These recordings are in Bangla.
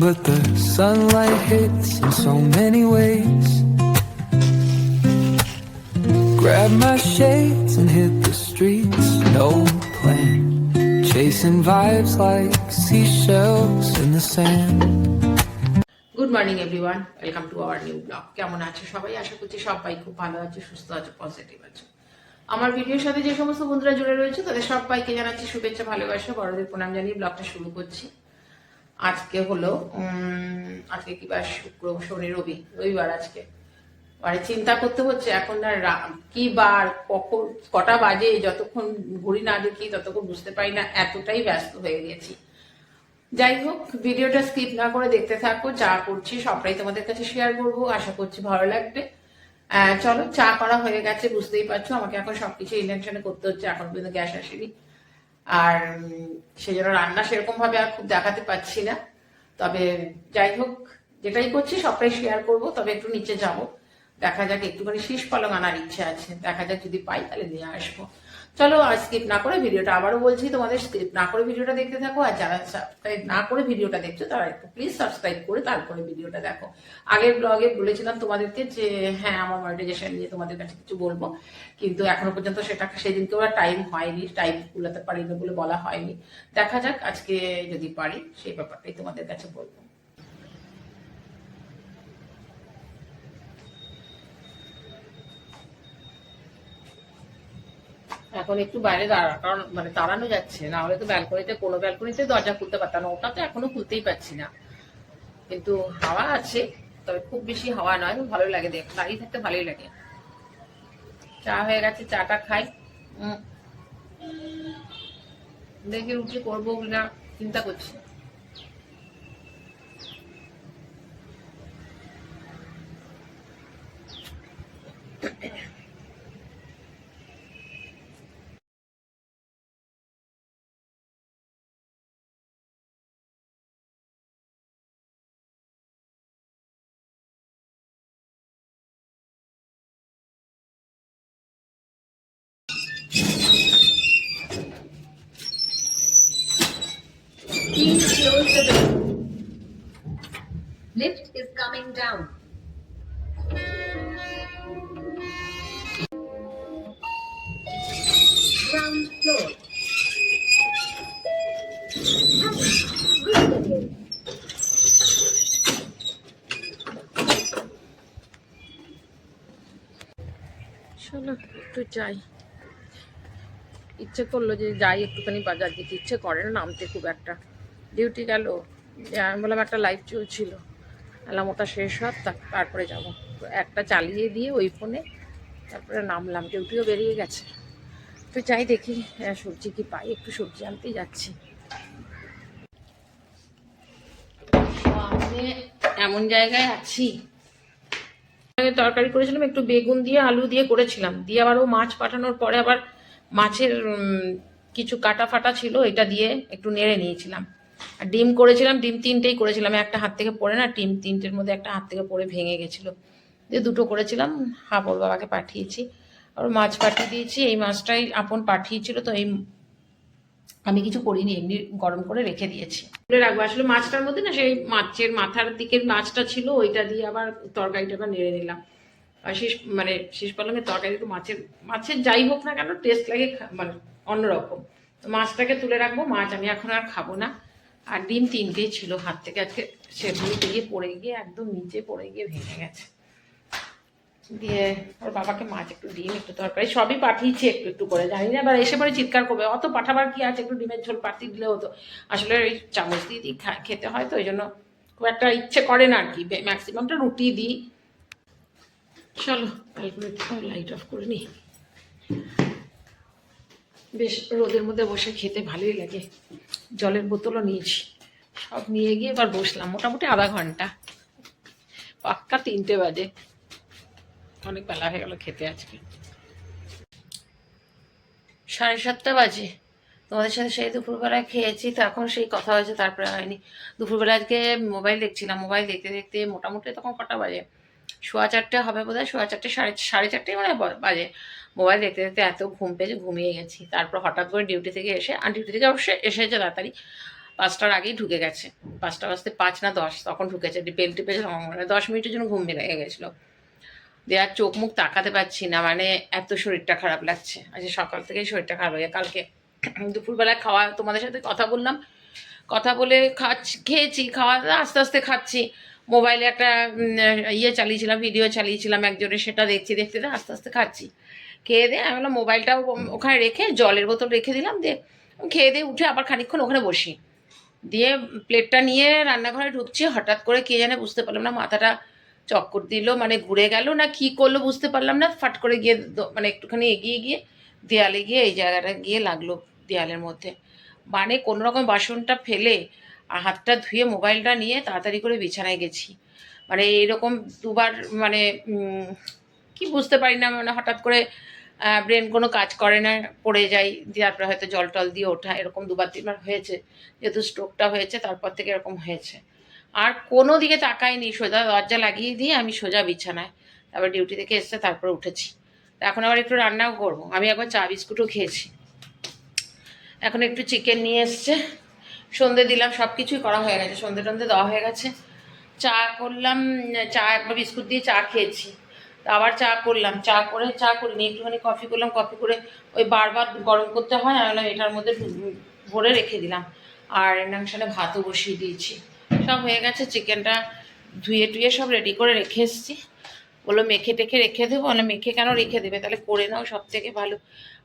But the sunlight hits in so many ways. Grab my shades and hit the streets, no plan. Chasing vibes like seashells in the sand. Good morning everyone welcome to our new blog কেমন আছো সবাই? আশা করছি সবাই খুব ভালো আছে সুস্থ আছে পজিটিভ আছে। আমার ভিডিওর সাথে যে সমস্ত বন্ধুরা জুড়ে রয়েছে তাদের সবাইকে জানাচ্ছি শুভেচ্ছা ভালোবাসা। বড়দের প্রণাম জানিয়ে ব্লগটা শুরু করছি। আজকে হলো আজকে কি বার? শুক্র, শনি, রবি, রবিবার আজকে। মানে চিন্তা করতে হচ্ছে, এখন আর কি বার, কখন, কটা বাজে, যতক্ষণ ঘড়ি না দেখি, ততক্ষণ বুঝতে পারি না, এতটাই ব্যস্ত হয়ে গেছি। যাই হোক, ভিডিওটা স্কিপ না করে দেখতে থাকো, যা করছি সবটাই তোমাদের কাছে শেয়ার করব, আশা করছি ভালো লাগবে। চলো, চা করা হয়ে গেছে, বুঝতেই পারছ, আমাকে এখন সবকিছু ইন্ডাকশনে করতে হচ্ছে, এখন পর্যন্ত গ্যাস আসেনি। আর সেই জন্য রান্না সেরকম ভাবে আর খুব দেখাতে পারছি না। তবে যাই হোক, যেটাই করছি সবটাই শেয়ার করব, তবে একটু নিচে যাব। দেখা যাক, একটুখানি শীষ পালং আনার ইচ্ছে আছে। দেখা যাক যদি পাই, তাহলে নিয়ে আসব। চলো আর স্কিপ না করে ভিডিওটা আবারও বলছি, তোমাদের স্কিপ না করে ভিডিওটা দেখতে থাকো, আর যারা সাবস্ক্রাইব না করে ভিডিওটা দেখছ, তারা একটু প্লিজ সাবস্ক্রাইব করে তারপরে ভিডিওটা দেখো। আগের ব্লগে বলেছিলাম তোমাদেরকে যে হ্যাঁ আমার মনিটাইজেশন নিয়ে তোমাদের কাছে কিছু বলব, কিন্তু এখনও পর্যন্ত সেটা সেদিনকেও আর টাইম হয়নি টাইম কুলাতে পারিনি বলে বলা হয়নি। দেখা যাক আজকে যদি পারি, সেই ব্যাপারটাই তোমাদের কাছে বলব। এখন একটু বাইরে দাঁড়া, কারণ মানে দাঁড়ানো যাচ্ছে, না হলে তো ব্যালকনিতে, কোনো ব্যালকনিতে দরজা খুলতে পারতাম না, ওটা তো এখনও খুলতেই পারছি না। কিন্তু হাওয়া আছে, তবে খুব বেশি হাওয়া নয়, ভালো লাগে দেখ দাঁড়িয়ে থাকতে ভালোই লাগে। চা হয়ে গেছে, চাটা খাই। দেখি রুটি করব না, চিন্তা করছি। Please close the door. Lift is coming down. Ground floor. চলো একটু যাই ইচ্ছে করল যে যাই একটুখানি বাজার যেতে ইচ্ছে করে না নামতে খুব একটা। ডিউটি গেল আমি বললাম একটা লাইভ চলছিল। বললাম ওটা শেষ হোক তারপরে যাব। একটা চালিয়ে দিয়ে ওই ফোনে তারপরে নামলাম ডিউটিও বেরিয়ে গেছে। তো যাই দেখি আহ, সবজি কি পাই একটু সবজি আনতেই যাচ্ছি। এমন জায়গায় আছি। তরকারি করেছিলাম একটু বেগুন দিয়ে আলু দিয়ে করেছিলাম। দিয়ে আবার ও মাছ পাঠানোর পরে আবার মাছের কিছু কাটা ফাটা ছিল, এটা দিয়ে একটু নেড়ে নিয়েছিলাম। আর ডিম করেছিলাম, ডিম তিনটেই করেছিলাম, একটা হাত থেকে পড়ে না, ডিম তিনটের মধ্যে একটা হাত থেকে পড়ে ভেঙে গেছিল। দিয়ে দুটো করেছিলাম হাপর বাবাকে পাঠিয়েছি। আর মাছ পাঠিয়ে দিয়েছি, এই মাছটাই আপন পাঠিয়েছিল, তো এই আমি কিছু করিনি, এমনি গরম করে রেখে দিয়েছি। তুলে রাখব, আসলে মাছটার মধ্যে না সেই মাছের মাথার দিকের মাছটা ছিল, ওইটা দিয়ে আবার তরকারিটা নেড়ে নিলাম। আর শেষ মানে শেষ পালঙের তরকারি তো মাছের মাছের যাই হোক না কেন টেস্ট লাগে মানে অন্যরকম। তো মাছটাকে তুলে রাখব, মাছ আমি এখন আর খাব না। আর ডিম তিনটেই ছিল হাত থেকে, আজকে সেগুলো দিয়ে পড়ে গিয়ে একদম নিচে পড়ে গিয়ে ভেঙে গেছে। দিয়ে ওর বাবাকে মাছ একটু ডিম, একটু তরকারি, সবই পাঠিয়েছি একটু একটু করে, জানি না, এবার এসে পরে চিৎকার করবে, অত পাঠাবার কি আছে? একটু ডিমের ঝোল পাঠিয়ে দিলে হতো। আসলে ওই চামচ দিয়ে দিই খেতে হয়, তো ওই জন্য খুব একটা ইচ্ছে করে না আর কি। ম্যাক্সিমামটা রুটি দিই। চলো ক্যালকুলেটর লাইট অফ করে নিই। বেশ, রোদের মধ্যে বসে খেতে ভালোই লাগে। জলের বোতলও নিয়েছি। সব নিয়ে গিয়ে এবার বসলাম, মোটামুটি আধা ঘণ্টা। পাক্কা তিনটে বাজে। অনেক বেলা হয়ে গেল খেতে আজকে। সাড়ে সাতটা বাজে। তোমাদের সাথে সেই দুপুরবেলায় খেয়েছি, তো এখন সেই কথা হয়েছে, তারপরে হয়নি। দুপুরবেলা আজকে মোবাইল দেখছিলাম মোবাইল দেখতে দেখতে মোটামুটি তখন কটা বাজে? সোয়া চারটে হবে বোধ হয় সোয়া চারটে, সাড়ে সাড়ে চারটে মানে বাজে। মোবাইল দেখতে দেখতে এত ঘুম পেয়েছে, ঘুমিয়ে গেছি। তারপর হঠাৎ করে ডিউটি থেকে এসে, আর ডিউটি থেকে অবশ্যই এসেছে তাড়াতাড়ি পাঁচটার আগেই ঢুকে গেছে। পাঁচটা বাজতে পাঁচ না দশ, তখন ঢুকেছে। বেল মানে দশ মিনিটের জন্য ঘুম লেগে গেছিল। দিয়ে আর চোখ মুখ তাকাতে পারছি না মানে এত শরীরটা খারাপ লাগছে। আজকে সকাল থেকেই শরীরটা খারাপ হয়ে কালকে দুপুরবেলা খাওয়া তোমাদের সাথে কথা বললাম। কথা বলে খাচ্ছি খেয়েছি, খাওয়া আস্তে আস্তে খাচ্ছি। মোবাইলে একটা ইয়ে চালিয়েছিলাম ভিডিও চালিয়েছিলাম একজনের সেটা দেখছি, দেখতে আস্তে আস্তে খাচ্ছি। খেয়ে দিয়ে আমি বললাম মোবাইলটাও ওখানে রেখে জলের বোতল রেখে দিলাম, দিয়ে খেয়ে দিয়ে উঠে আবার খানিকক্ষণ ওখানে বসি। দিয়ে প্লেটটা নিয়ে রান্নাঘরে ঢুকছি, হঠাৎ করে কে জানে বুঝতে পারলাম না, মাথাটা চক্কর দিল মানে ঘুরে গেল না কি করল বুঝতে পারলাম না, ফাট করে গিয়ে মানে একটুখানি এগিয়ে গিয়ে দেয়ালে গিয়ে এই জায়গাটা গিয়ে লাগল দেয়ালের মধ্যে। মানে কোনো রকম বাসনটা ফেলে আর হাতটা ধুয়ে মোবাইলটা নিয়ে তাড়াতাড়ি করে বিছানায় গেছি। মানে এরকম দুবার মানে কি বুঝতে পারি না মানে হঠাৎ করে ব্রেন কোনো কাজ করে না, পড়ে যাই, দিয়ে তারপরে হয়তো জল টল দিয়ে ওঠা, এরকম দুবার তিনবার হয়েছে। যেহেতু স্ট্রোকটা হয়েছে, তারপর থেকে এরকম হয়েছে। আর কোনো দিকে তাকাইনি, সোজা দরজা লাগিয়ে দিয়ে আমি সোজা বিছানায়। তারপর ডিউটি থেকে এসছে তারপরে উঠেছি। এখন আবার একটু রান্নাও করব। আমি একবার চা বিস্কুটও খেয়েছি। এখন একটু চিকেন নিয়ে এসছে। সন্ধে দিলাম সব কিছুই করা হয়ে গেছে, সন্ধে টন্ধে দেওয়া হয়ে গেছে। চা করলাম, চা একবার বিস্কুট দিয়ে চা খেয়েছি। তা আবার চা করলাম, চা করে চা করিনি, একটুখানি কফি করলাম কফি করে ওই বারবার গরম করতে হয়, আমি বললাম এটার মধ্যে ভরে রেখে দিলাম। আর এনাংশনে ভাতও বসিয়ে দিয়েছি। সব হয়ে গেছে, চিকেনটা ধুয়ে টুয়ে সব রেডি করে রেখে এসেছি। বলল, মেখে টেখে রেখে দেবো? বলে মেখে কেন রেখে দেবে? তাহলে করে নাও সব থেকে ভালো।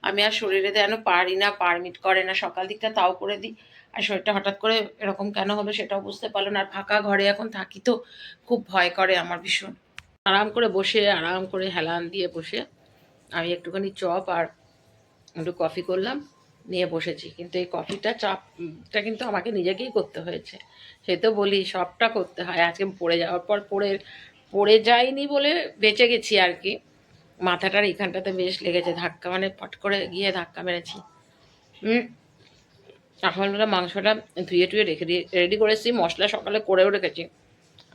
আমি আর শরীরে যেন পারি না পারমিট করে না, সকাল দিকটা তাও করে দিই। আর শরীরটা হঠাৎ করে এরকম কেন হলো সেটাও বুঝতে পারল না। আর ফাঁকা ঘরে এখন থাকি তো খুব ভয় করে আমার ভীষণ। আরাম করে বসে, আরাম করে হেলান দিয়ে বসে আমি একটুখানি চপ আর একটু কফি করলাম, নিয়ে বসেছি। কিন্তু এই কফিটা, চাপটা কিন্তু আমাকে নিজেকেই করতে হয়েছে। সে তো বলি, সবটা করতে হয়। আজকে পড়ে যাওয়ার পর পড়ে পড়ে যাইনি বলে বেঁচে গেছি আর কি। মাথাটার এইখানটাতে বেশ লেগেছে, ধাক্কা মানে পট করে গিয়ে ধাক্কা মেরেছি। হুম। হলো মাংসটা ধুয়ে টুয়ে রেখে দিয়ে রেডি করেছি। মশলা সকালে করেও রেখেছি।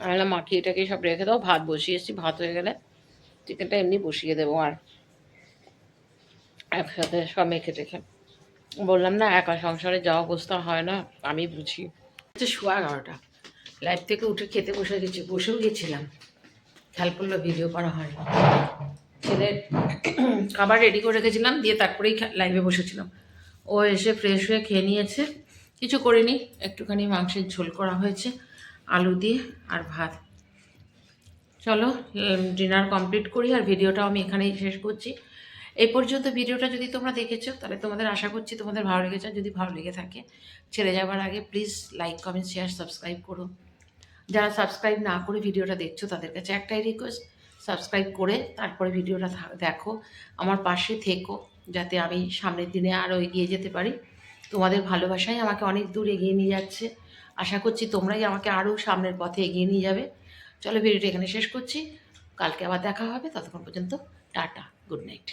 আমি বললাম মাখিয়ে টাকিয়ে সব রেখে দাও ভাত বসিয়েছি ভাত হয়ে গেলে চিকেনটা এমনি বসিয়ে দেবো আর একসাথে সব মেখে টেখে। বললাম না, একা সংসারে যাওয়া অবস্থা হয় না, আমি বুঝি। হচ্ছে শোয়া এগারোটা। লাইভ থেকে উঠে খেতে বসে গেছি, বসেও গেছিলাম। খেয়াল করল ভিডিও করা হয় ছেলের খাবার রেডি করে রেখেছিলাম, দিয়ে তারপরেই লাইভে বসেছিলাম। ও এসে ফ্রেশ হয়ে খেয়ে নিয়েছে। কিছু করিনি, একটুখানি মাংসের ঝোল করা হয়েছে, আলু দিয়ে আর ভাত। চলো ডিনার কমপ্লিট করি আর ভিডিওটাও আমি এখানেই শেষ করছি। এই পর্যন্ত ভিডিওটা যদি তোমরা দেখেছ, তাহলে তোমাদের আশা করছি তোমাদের ভালো লেগেছে। যদি ভালো লেগে থাকে, ছেড়ে যাওয়ার আগে please like comment share subscribe করো। যারা সাবস্ক্রাইব না করে ভিডিওটা দেখছ, তাদের কাছে একটাই রিকোয়েস্ট সাবস্ক্রাইব করে তারপরে ভিডিওটা দেখো। আমার পাশে থেকো। যাতে আমি সামনের দিনে আরও এগিয়ে যেতে পারি। তোমাদের ভালোবাসাই আমাকে অনেক দূর এগিয়ে নিয়ে যাচ্ছে। আশা করছি তোমরাই আমাকে আরও সামনের পথে এগিয়ে নিয়ে যাবে। চলো ভিডিওটা এখানে শেষ করছি। কালকে আবার দেখা হবে। ততক্ষণ পর্যন্ত টাটা, গুড নাইট।